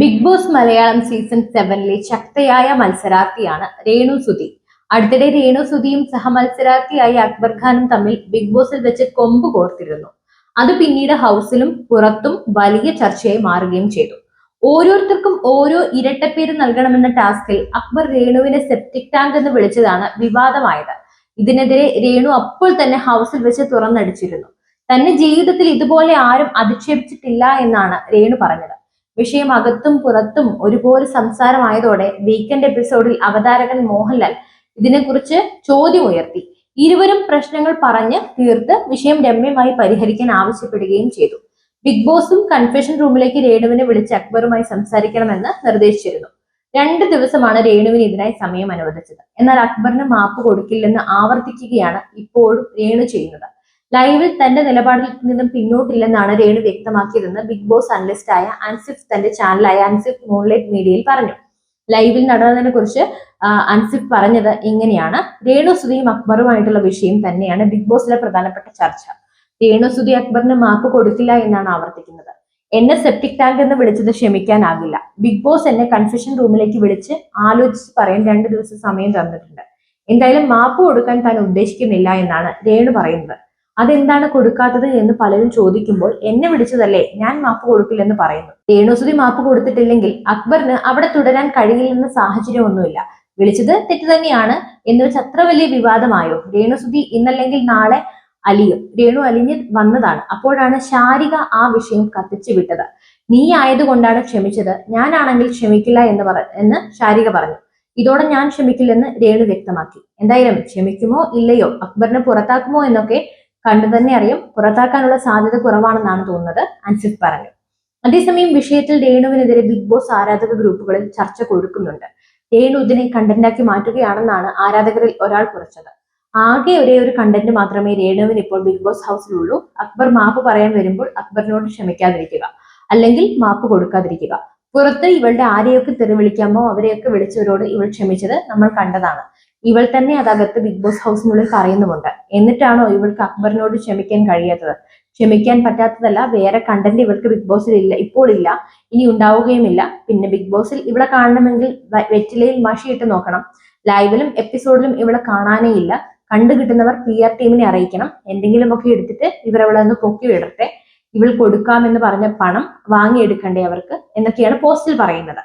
Big Boss Malayalam season സെവനിലെ ശക്തയായ മത്സരാർത്ഥിയാണ് രേണു സുധി. അടുത്തിടെ രേണു സുധിയും സഹമത്സരാർത്ഥിയായ അക്ബർ ഖാനും തമ്മിൽ ബിഗ് ബോസിൽ വെച്ച് കൊമ്പ് കോർത്തിരുന്നു. അത് പിന്നീട് ഹൗസിലും പുറത്തും വലിയ ചർച്ചയായി മാറുകയും ചെയ്തു. ഓരോരുത്തർക്കും ഓരോ ഇരട്ടപ്പേര് നൽകണമെന്ന ടാസ്കിൽ അക്ബർ രേണുവിനെ സെപ്റ്റിക് ടാങ്ക് എന്ന് വിളിച്ചതാണ് വിവാദമായത്. ഇതിനെതിരെ രേണു അപ്പോൾ തന്നെ ഹൗസിൽ വെച്ച് തുറന്നടിച്ചിരുന്നു. തന്നെ ജീവിതത്തിൽ ഇതുപോലെ ആരും അധിക്ഷേപിച്ചിട്ടില്ല എന്നാണ് രേണു പറഞ്ഞത്. വിഷയം അകത്തും പുറത്തും ഒരുപോലെ സംസാരമായതോടെ വീക്കെൻഡ് എപ്പിസോഡിൽ അവതാരകൻ മോഹൻലാൽ ഇതിനെക്കുറിച്ച് ചോദ്യം ഉയർത്തി. ഇരുവരും പ്രശ്നങ്ങൾ പറഞ്ഞ് തീർത്ത് വിഷയം രമ്യമായി പരിഹരിക്കാൻ ആവശ്യപ്പെടുകയും ചെയ്തു. ബിഗ് ബോസും കൺഫെഷൻ റൂമിലേക്ക് രേണുവിനെ വിളിച്ച് അക്ബറുമായി സംസാരിക്കണമെന്ന് നിർദ്ദേശിച്ചിരുന്നു. രണ്ട് ദിവസമാണ് രേണുവിന് ഇതിനായി സമയം അനുവദിച്ചത്. എന്നാൽ അക്ബറിന് മാപ്പ് കൊടുക്കില്ലെന്ന് ആവർത്തിക്കുകയാണ് ഇപ്പോഴും രേണു ചെയ്യുന്നത്. ലൈവിൽ തന്റെ നിലപാടിൽ നിന്നും പിന്നോട്ടില്ലെന്നാണ് രേണു വ്യക്തമാക്കിയതെന്ന് ബിഗ് ബോസ് അനലിസ്റ്റ് ആയ അൻസിഫ് തന്റെ ചാനലായ അൻസിഫ് മൂൺലൈറ്റ് മീഡിയയിൽ പറഞ്ഞു. ലൈവിൽ നടന്നതിനെ കുറിച്ച് അൻസിഫ് പറഞ്ഞത് ഇങ്ങനെയാണ്. രേണു സുധിയും അക്ബറുമായിട്ടുള്ള വിഷയം തന്നെയാണ് ബിഗ് ബോസിലെ പ്രധാനപ്പെട്ട ചർച്ച. രേണു സുധി അക്ബറിന് മാപ്പ് കൊടുക്കില്ല എന്നാണ് ആവർത്തിക്കുന്നത്. എന്നെ സെപ്റ്റിക് ടാങ്ക് എന്ന് വിളിച്ചത് ക്ഷമിക്കാനാകില്ല. ബിഗ് ബോസ് എന്നെ കൺഫ്യൂഷൻ റൂമിലേക്ക് വിളിച്ച് ആലോചിച്ച് പറയാൻ രണ്ട് ദിവസം സമയം തന്നിട്ടുണ്ട്. എന്തായാലും മാപ്പ് കൊടുക്കാൻ താൻ ഉദ്ദേശിക്കുന്നില്ല എന്നാണ് രേണു പറയുന്നത്. അതെന്താണ് കൊടുക്കാത്തത് എന്ന് പലരും ചോദിക്കുമ്പോൾ എന്നെ വിളിച്ചതല്ലേ ഞാൻ മാപ്പ് കൊടുക്കില്ലെന്ന് പറയുന്നു. രേണുസുതി മാപ്പ് കൊടുത്തിട്ടില്ലെങ്കിൽ അക്ബറിന് അവിടെ തുടരാൻ കഴിയില്ലെന്ന സാഹചര്യമൊന്നുമില്ല. വിളിച്ചത് തെറ്റ് തന്നെയാണ് എന്ന് വെച്ച് അത്ര വലിയ വിവാദമായോ? രേണുസുതി ഇന്നല്ലെങ്കിൽ നാളെ അലിയും. രേണു അലിഞ്ഞ് വന്നതാണ്. അപ്പോഴാണ് ശാരിക ആ വിഷയം കത്തിച്ചു വിട്ടത്. നീ ആയതുകൊണ്ടാണ് ക്ഷമിച്ചത്. ഞാനാണെങ്കിൽ ക്ഷമിക്കില്ല എന്ന് പറ എന്ന് ശാരിക പറഞ്ഞു. ഇതോടെ ഞാൻ ക്ഷമിക്കില്ലെന്ന് രേണു വ്യക്തമാക്കി. എന്തായാലും ക്ഷമിക്കുമോ ഇല്ലയോ? അക്ബറിനെ പുറത്താക്കുമോ എന്നൊക്കെ കണ്ടു തന്നെ അറിയാം. പുറത്താക്കാനുള്ള സാധ്യത കുറവാണെന്നാണ് തോന്നുന്നത് അൻസിഫ് പറഞ്ഞു. അതേസമയം വിഷയത്തിൽ രേണുവിനെതിരെ ബിഗ് ബോസ് ആരാധക ഗ്രൂപ്പുകളിൽ ചർച്ച കൊടുക്കുന്നുണ്ട് രേണു ഇതിനെ കണ്ടന്റാക്കി മാറ്റുകയാണെന്നാണ് ആരാധകരിൽ ഒരാൾ കുറിച്ചത്. ആകെ ഒരേ ഒരു കണ്ടന്റ് മാത്രമേ രേണുവിന് ഇപ്പോൾ ബിഗ് ബോസ് ഹൗസിലുള്ളൂ. അക്ബർ മാപ്പ് പറയാൻ വരുമ്പോൾ അക്ബറിനോട് ക്ഷമിക്കാതിരിക്കുക. അല്ലെങ്കിൽ മാപ്പ് കൊടുക്കാതിരിക്കുക. പുറത്ത് ഇവളുടെ ആരെയൊക്കെ തെറി വിളിക്കാമോ അവരെയൊക്കെ വിളിച്ചവരോട് ഇവൾ ക്ഷമിച്ചത് നമ്മൾ കണ്ടതാണ്. ഇവൾ തന്നെ അതകത്ത് ബിഗ് ബോസ് ഹൗസിനുള്ളിൽ പറയുന്നുമുണ്ട്. എന്നിട്ടാണോ ഇവൾക്ക് അക്ബറിനോട് ക്ഷമിക്കാൻ കഴിയാത്തത്? ക്ഷമിക്കാൻ പറ്റാത്തതല്ല വേറെ കണ്ടന്റ് ഇവൾക്ക് ബിഗ് ബോസിൽ ഇല്ല ഇപ്പോൾ ഇല്ല ഇനി ഉണ്ടാവുകയുമില്ല. പിന്നെ ബിഗ് ബോസിൽ ഇവിടെ കാണണമെങ്കിൽ വെറ്റിലയിൽ മഷിയിട്ട് നോക്കണം. ലൈവിലും എപ്പിസോഡിലും ഇവിടെ കാണാനേ ഇല്ല. കണ്ടു കിട്ടുന്നവർ പി ആർ ടീമിനെ അറിയിക്കണം. എന്തെങ്കിലുമൊക്കെ എടുത്തിട്ട് ഇവരവളെ ഒന്ന് പൊക്കി വിടട്ടെ. ഇവൾ കൊടുക്കാമെന്ന് പറഞ്ഞ പണം വാങ്ങിയെടുക്കണ്ടേ അവർക്ക്? എന്നൊക്കെയാണ് പോസ്റ്റിൽ പറയുന്നത്.